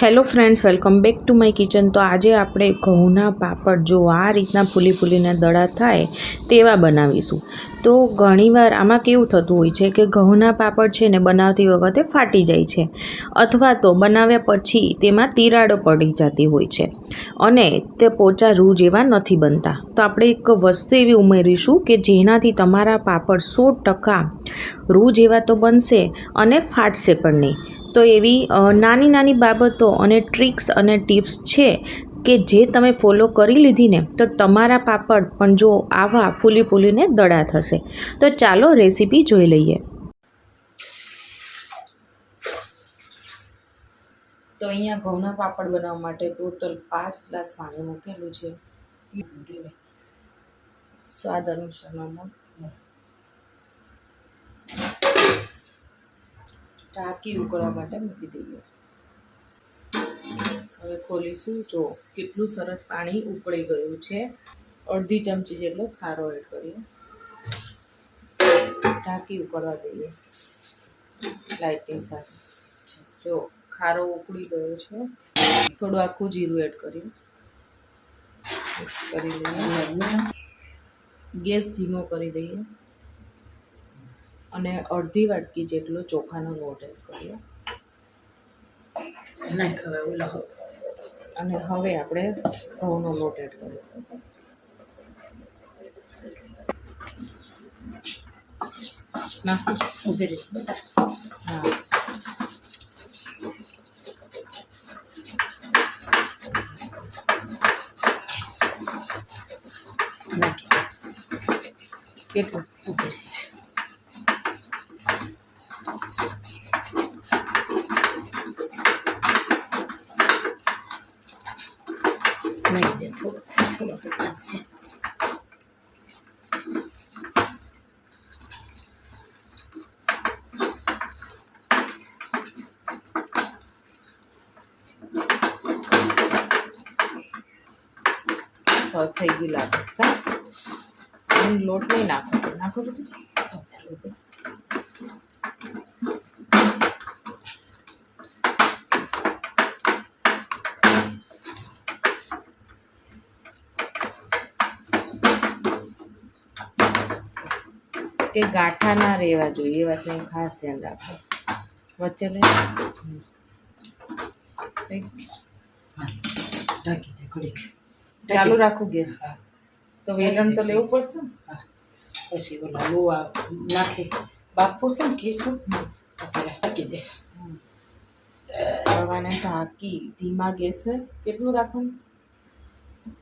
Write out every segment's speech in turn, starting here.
Hello friends welcome back to my kitchen તો આજે આપણે ઘઉંના પાપડ, જો આ રીતના ફૂલી ફૂલીને દડા થાય તેવા બનાવીશું. તો ઘણીવાર આમાં કેવું થતું હોય છે કે ઘઉંના પાપડ છે ને બનાવતી વખતે ફાટી જાય છે અથવા તો બનાવ્યા પછી તેમાં તિરાડો પડી જતી હોય છે અને તે પોચા રૂ જેવા નથી બનતા. તો આપણે એક વસ્તુ એવી ઉમેરીશું કે જેનાથી તમારા પાપડ સો ટકા રૂ જેવા તો બનશે અને ફાટશે પણ નહીં. તો એવી નાની નાની બાબતો અને ટ્રિક્સ અને ટિપ્સ છે કે જે તમે ફોલો કરી લીધીને તો તમારા પાપડ પણ જો આવા ફૂલી ફૂલીને દડા થશે. તો ચાલો રેસીપી જોઈ લઈએ. તો અહીંયા ઘઉંના પાપડ બનાવવા માટે ટોટલ પાંચ ગ્લાસ પાણી મૂકેલું છે. સ્વાદ અનુસાર નમક ઢાંકી ઉકળવા માટે મૂકી દઈએ હવે ખોલીશું જો કેટલું સરસ પાણી ઉકળી ગયું છે અડધી ચમચી જેટલો ખારો એડ કરીએ ઢાંકી ઉકળવા દઈએ લાઇટિંગ સાથે જો ખારો ઉકળી ગયો છે થોડું આખું જીરું એડ કરીએ મિક્સ કરી લઈએ ગેસ ધીમો કરી દઈએ અને અડધી વાટકી જેટલો ચોખાનો લોટ એડ કર્યો. નાખ હવે ઓલો અને હવે આપણે ઘઉંનો લોટ એડ કરીશું. નાખું ઊભી હા. કેટલું ઊભી રહી છે નાખી દે થોડું થોડુંક જ નાખશે છ થઈ ગયું લાગે કા અને લોટ નહીં નાખો નાખો બધું કે ગાંઠા ના રહેવા જોઈએ એ વાતનું ખાસ ધ્યાન રાખો. વચ્ચે લઈ થઈ ગયું? હા ઢાંકી દે ઘડીક. ચાલુ રાખું ગેસ. હા. તો વેલણ તો લેવું પડશે ને? હા. પછી ઓલા લોવા નાખી. બાપુ છે ને કીશું એટલે ઢાંકી દે. તવાને ઢાંકી. ધીમા ગેસે કેટલું રાખવાનું?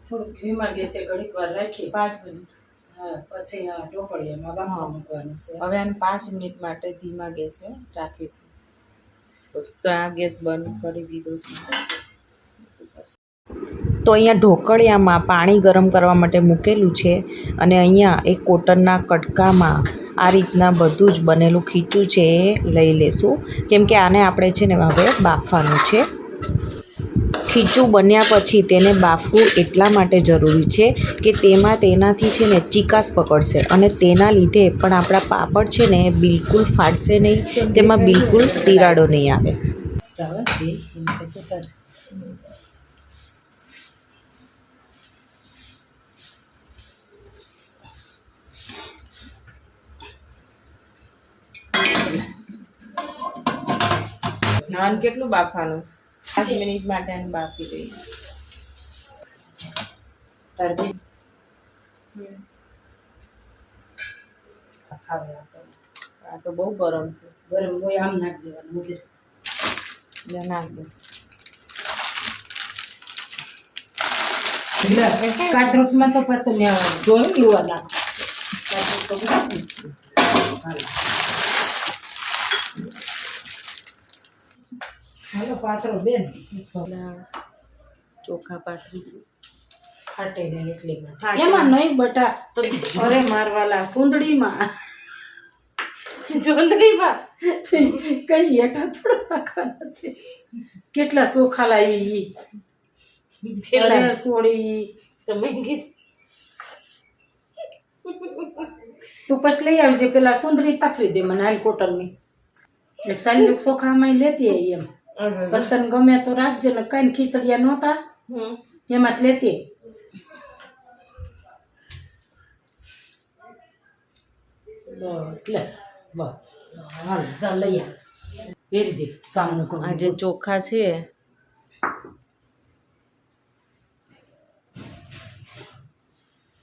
થોડુંક ધીમા ગેસે ઘડીક વાર રાખી પાંચ મિનિટ. હા પછી ઢોકળીયામાં બાફવા મૂકવાનું છે. હવે આને પાંચ મિનિટ માટે ધીમા ગેસે રાખીશું. તો આ ગેસ બંધ કરી દીધો છે. તો અહીંયા ઢોકળિયામાં પાણી ગરમ કરવા માટે મૂકેલું છે અને અહીંયા એક કોટનના કટકામાં આ રીતના બધું જ બનેલું ખીચું છે એ લઈ લેશું. કેમ કે આને આપણે છે ને હવે બાફવાનું છે. ખીચું બન્યા પછી તેને બાફવું એટલા માટે જરૂરી છે કે તેમાં તેનાથી છે ને ચીકાશ પકડશે અને તેના લીધે પણ આપણા પાપડ છે ને બિલકુલ ફાટશે નહીં. તેમાં બિલકુલ તિરાડો નહીં આવે. નાન કેટલું બાફવાનું? પાંચ મિનિટ માટે એને બાફી દઈએ તાર બી ખાવે આપણે આ તો બહુ ગરમ છે. ગરમ હોય આમ નાખી દેવાનું લે નાખ દે. કાચરોટમાં તો પછી મેં જોયું લુવા નાખો. કાચરોટ તો બધા ને. હાલો. પાતળો બેન. ચોખા પાથરીશું ફાટે ને એટલીમાં ફાટે. એમાં નહીં બટા તો અરે મારવાલા સુંદડીમાં. જોંદડીમાં કઈ હેઠા થોડા નાખવાના છે. કેટલા સોખા લાવી ઈ. સોળી. તમે કીધું. તું પછી લઈ આવજે પેલા સુંદડી પાથરી દે મને હાલ કોટનની એક સારી સોખામાં લેતી આવી એમ. તને ગમે તો રાખજે ને કઈ ખીચડિયા નહોતા. એમાં જ લેતી. બસ લે બસ. હાલ લઈ આ વેરી દે સામનું આ જે ચોખા છે.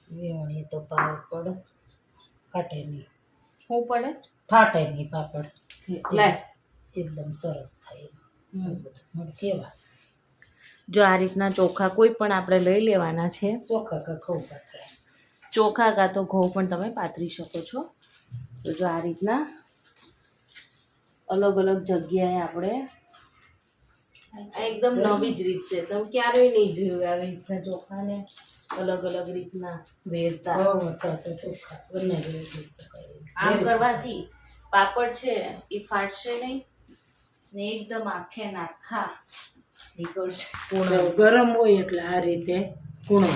વેવણી તો પાપડ ફાટે નહીં. શું પડે? ફાટે નહીં પાપડ. લાય. એકદમ સરસ થાય. કેવા? જો આ રીતના ચોખા કોઈ પણ આપણે લઈ લેવાના છે. ચોખા કા ઘઉં પાથરા ચોખા કાં તો ઘઉં પણ તમે પાથરી શકો છો. તો જો આ રીતના અલગ અલગ જગ્યાએ આપણે આ એકદમ નવી જ રીત છે. તમે ક્યારેય નહીં જોયું આવી રીતના ચોખાને અલગ અલગ રીતના વેરતા. ચોખ્ખા બંને શકાય આમ કરવાથી પાપડ છે એ ફાટશે નહીં. ને એકદમ આખે નાખા. નીકળશે જો ગરમ હોય એટલે આ રીતે કૂણો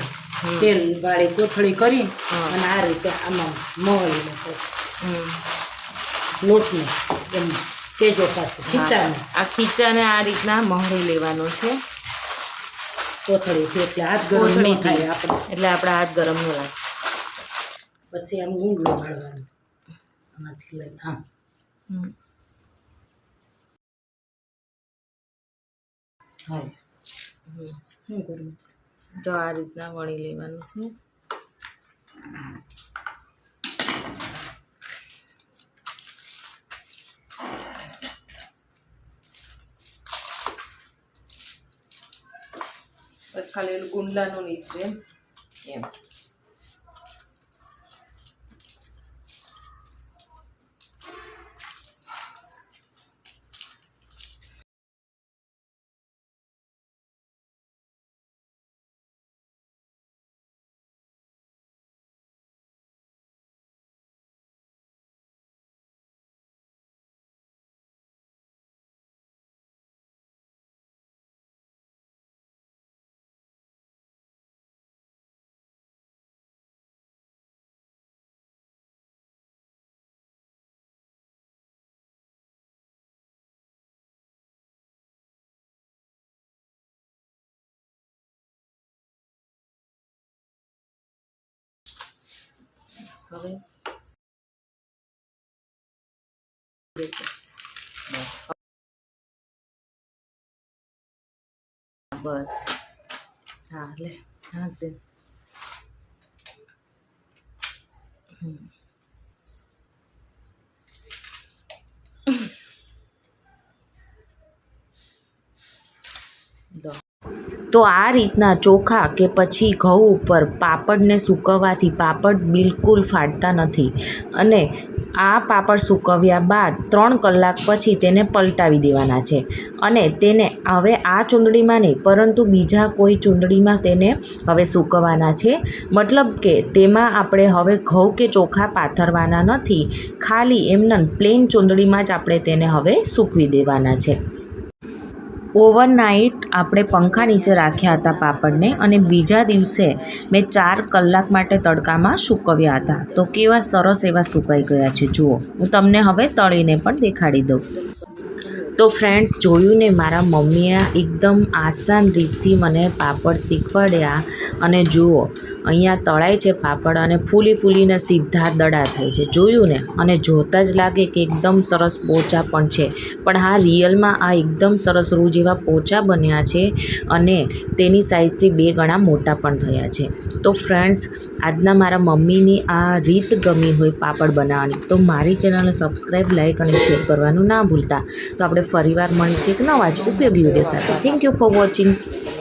તેલ વાળી કોથળી કરી અને આ રીતે આમાં મોળી હમ. લોટને એમ તેજો પાસે ખીચાને. આ ખીચાને આ રીતના મહળી લેવાનો છે. કોથળીથી એટલે હાથ ગરમ નહીં થાય આપણે. એટલે આપણે હાથ ગરમ ન લાગે પછી આમ ઊંડલો લગાડવાનું આમાંથી લઈને આમ હા શું કરવું તો આ રીતના વણી લેવાનું છે. બસ ખાલી ગુંડલાનું નીચે. એમ. હવે બસ હા લે હા દે દો તો આ રીતના ચોખા કે પછી ઘઉં ઉપર પાપડને સૂકવવાથી પાપડ બિલકુલ ફાટતા નથી. અને આ પાપડ સૂકવ્યા બાદ ત્રણ કલાક પછી તેને પલટાવી દેવાના છે. અને તેને હવે આ ચૂંદડીમાં નહીં, પરંતુ બીજા કોઈ ચૂંદડીમાં તેને હવે સૂકવવાના છે. મતલબ કે તેમાં આપણે હવે ઘઉં કે ચોખા પાથરવાના નથી. ખાલી એમના પ્લેન ચૂંદડીમાં જ આપણે તેને હવે સૂકવી દેવાના છે. ઓવરનાઇટ આપણે પંખા નીચે રાખ્યા હતા પાપડને અને બીજા દિવસે મેં ચાર કલાક માટે તડકામાં સૂકવ્યા હતા. તો કેવા સરસ એવા સુકાઈ ગયા છે. જુઓ, હું તમને હવે તળીને પણ દેખાડી દઉં. તો ફ્રેન્ડ્સ, જોયું ને મારા મમ્મીએ એકદમ આસાન રીતથી મને પાપડ શીખવાડ્યા અને જુઓ અહીંયા તળાય છે પાપડ અને ફૂલી ફૂલીને સીધા દડા થાય છે. જોયું ને? અને જોતાં જ લાગે કે એકદમ સરસ પોચા પણ છે. પણ હા, રિયલમાં આ એકદમ સરસ રૂ જેવા પોચા બન્યા છે અને તેની સાઇઝથી બે ગણા મોટા પણ થયા છે. તો ફ્રેન્ડ્સ આજના મારા મમ્મીની આ રીત ગમી હોય પાપડ બનાવવાની, તો મારી ચેનલને સબસ્ક્રાઈબ લાઈક અને શેર કરવાનું ના ભૂલતા. તો આપણે ફરીવાર મળીશું એક નવા જ ઉપયોગી વીડિયો સાથે. Thank you for watching